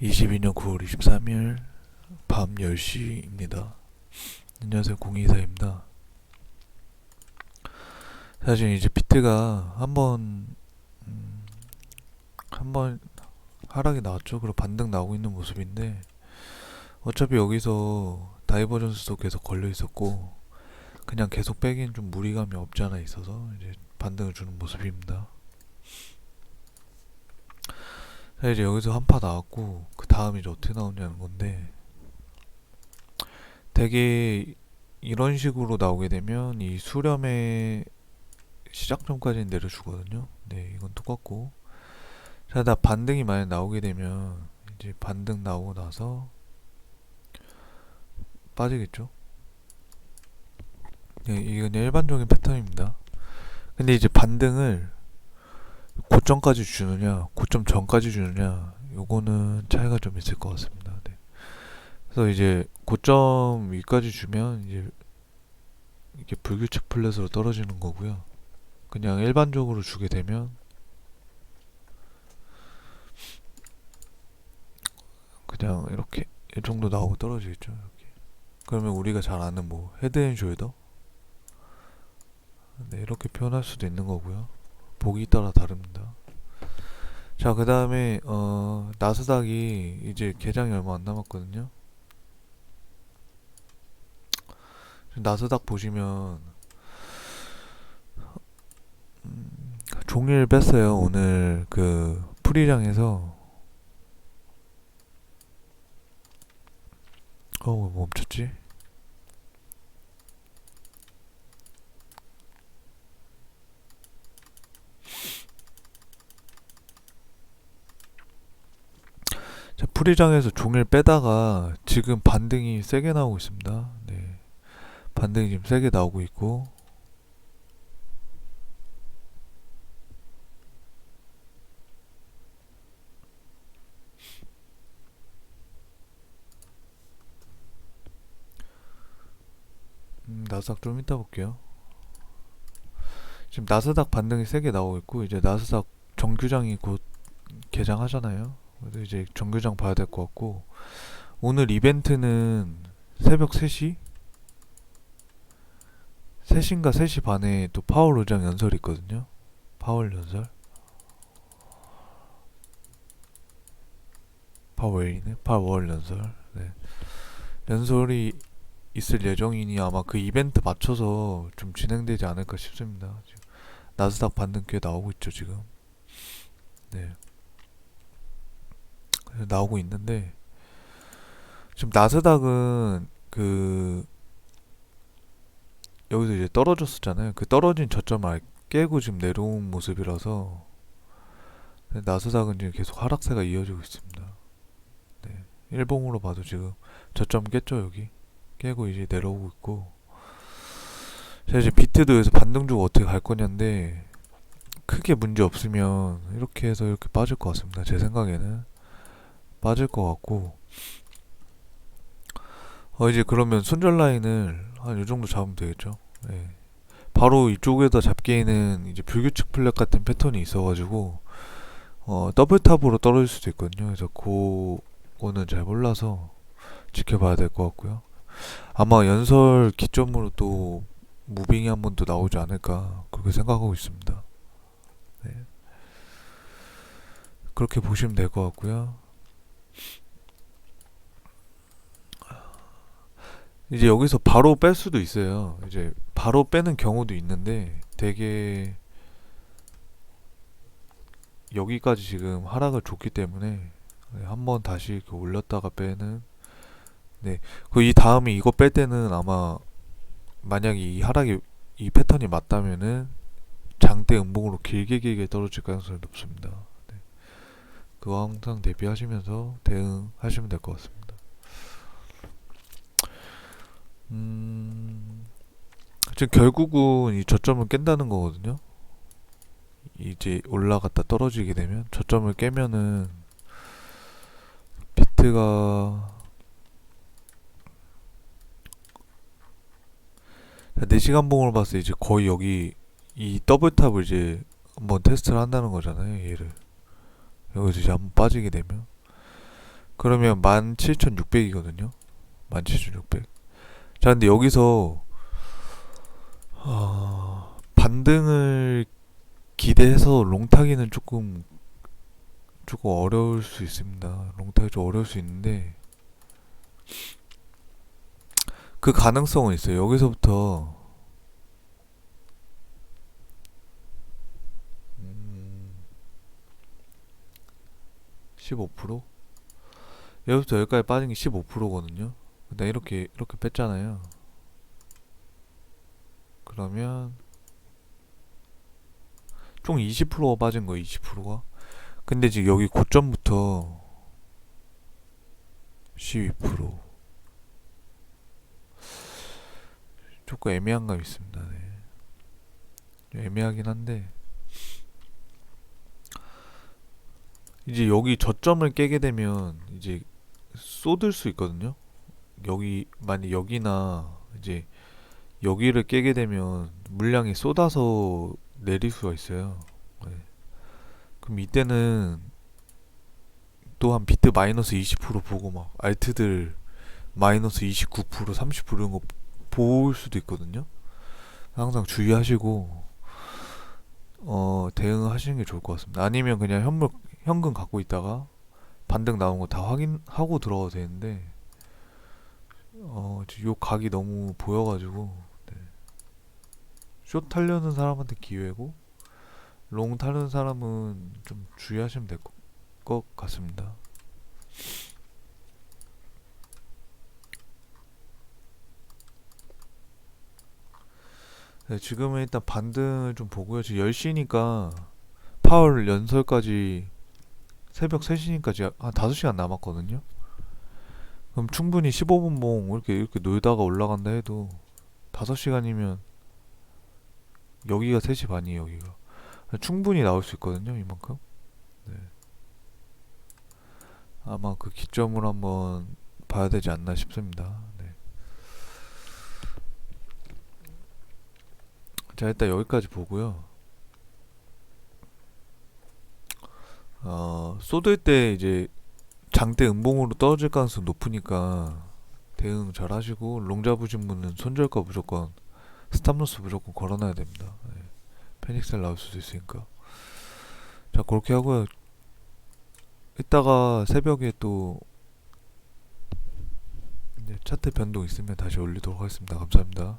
22년 9월 23일 밤 10시입니다. 안녕하세요. 공이사입니다. 사실 이제 비트가 한번 음, 한번 하락이 나왔죠. 그리고 반등 나오고 있는 모습인데 어차피 여기서 다이버전스도 계속 걸려 있었고 그냥 계속 빼기엔 좀 무리감이 없지 않아 있어서 이제 반등을 주는 모습입니다. 자, 이제 여기서 한 파 나왔고 그 다음 이제 어떻게 나오냐는 건데 되게 이런 식으로 나오게 되면 이 수렴의 시작 전까지는 내려주거든요. 네, 이건 똑같고 자, 나 반등이 만약 나오게 되면 이제 반등 나오고 나서 빠지겠죠. 네, 이건 일반적인 패턴입니다. 근데 이제 반등을 고점까지 주느냐, 고점 전까지 주느냐, 요거는 차이가 좀 있을 것 같습니다. 네. 그래서 이제 고점 위까지 주면 이제 이게 불규칙 플랫으로 떨어지는 거고요. 그냥 일반적으로 주게 되면 그냥 이렇게 이 정도 나오고 떨어지겠죠. 이렇게. 그러면 우리가 잘 아는 뭐 헤드앤 숄더 네, 이렇게 표현할 수도 있는 거고요. 보기 따라 다릅니다. 자, 그 다음에, 어, 나스닥이 이제 개장이 얼마 안 남았거든요. 나스닥 보시면, 음, 종일 뺐어요. 오늘 그 프리장에서. 어, 왜 멈췄지? 자, 프리장에서 종일 빼다가 지금 반등이 세게 나오고 있습니다. 네. 반등이 지금 세게 나오고 있고. 음, 나스닥 좀 이따 볼게요. 지금 나스닥 반등이 세게 나오고 있고, 이제 나스닥 정규장이 곧 개장하잖아요. 그래서 이제 정규장 봐야 될 것 같고 오늘 이벤트는 새벽 3시? 3시인가 3시 반에 또 파월 로장 연설이 있거든요. 파월 연설. 파월이네. 파월 연설. 네. 연설이 있을 예정이니 아마 그 이벤트 맞춰서 좀 진행되지 않을까 싶습니다. 지금 나스닥 반등 꽤 나오고 있죠, 지금. 네. 나오고 있는데 지금 나스닥은 그 여기서 이제 떨어졌었잖아요. 그 떨어진 저점을 깨고 지금 내려온 모습이라서 나스닥은 지금 계속 하락세가 이어지고 있습니다. 네. 일봉으로 봐도 지금 저점 깼죠 여기 깨고 이제 내려오고 있고 제가 이제 비트도 여기서 반등 주고 어떻게 갈 거냐인데 크게 문제 없으면 이렇게 해서 이렇게 빠질 것 같습니다. 제 생각에는 빠질 것 같고 어 이제 그러면 손절 라인을 한 이 정도 잡으면 되겠죠. 네. 바로 이쪽에다 잡기에는 이제 불규칙 플랫 같은 패턴이 있어가지고 어 더블 탑으로 떨어질 수도 있거든요. 그래서 그거는 잘 몰라서 지켜봐야 될 것 같고요. 아마 연설 기점으로 또 무빙이 한 번 더 나오지 않을까 그렇게 생각하고 있습니다. 네. 그렇게 보시면 될 것 같고요. 이제 여기서 바로 뺄 수도 있어요. 이제 바로 빼는 경우도 있는데 되게 여기까지 지금 하락을 줬기 때문에 한번 다시 올렸다가 빼는 네. 그 이 다음에 이거 뺄 때는 아마 만약에 이 하락이 이 패턴이 맞다면은 장대 음봉으로 길게 길게 떨어질 가능성이 높습니다. 네. 그거 항상 대비하시면서 대응하시면 될 것 같습니다. 음, 지금 결국은 이 저점을 깬다는 거거든요. 이제 올라갔다 떨어지게 되면 저점을 깨면은 비트가 4시간 봉으로 봤을 때 이제 거의 여기 이 더블탑을 이제 한번 테스트를 한다는 거잖아요 얘를 여기서 이제 한번 빠지게 되면 그러면 17,600이거든요. 17,600. 자, 근데 여기서 어, 반등을 기대해서 롱타기는 조금 조금 어려울 수 있습니다. 롱타기 좀 어려울 수 있는데 그 가능성은 있어요. 여기서부터 음, 15%? 여기부터 여기까지 빠진 게 15%거든요. 근데 이렇게 이렇게 뺐잖아요. 그러면 총 20%가 빠진 거예요. 20%가. 근데 지금 여기 고점부터 12% 조금 애매한 감이 있습니다. 네. 애매하긴 한데 이제 여기 저점을 깨게 되면 이제 쏟을 수 있거든요. 여기 만약 여기나 이제 여기를 깨게 되면 물량이 쏟아서 내릴 수가 있어요. 네. 그럼 이때는 또한 비트 마이너스 20% 보고 막 알트들 마이너스 29% 30% 이런 거 볼 수도 있거든요. 항상 주의하시고 어 대응하시는 게 좋을 것 같습니다. 아니면 그냥 현물 현금 갖고 있다가 반등 나온 거 다 확인하고 들어가도 되는데 어, 요 각이 너무 보여가지고 네. 숏 타려는 사람한테 기회고 롱 타는 사람은 좀 주의하시면 될 것 같습니다. 네, 지금은 일단 반등을 좀 보고요. 지금 10시니까 파월 연설까지 새벽 3시니까 한 5시간 남았거든요. 그럼 충분히 15분 봉 이렇게 이렇게 놀다가 올라간다 해도 5시간이면 여기가 3시 반이에요, 여기가. 충분히 나올 수 있거든요, 이만큼. 네. 아마 그 기점을 한번 봐야 되지 않나 싶습니다. 네. 자, 일단 여기까지 보고요. 어, 쏟을 때 이제 장대 음봉으로 떨어질 가능성 높으니까 대응 잘 하시고 롱 잡으신 분은 손절가 무조건 스탑로스 무조건 걸어놔야 됩니다. 네. 패닉셀 나올 수도 있으니까. 자 그렇게 하고요. 이따가 새벽에 또 차트 변동 있으면 다시 올리도록 하겠습니다. 감사합니다.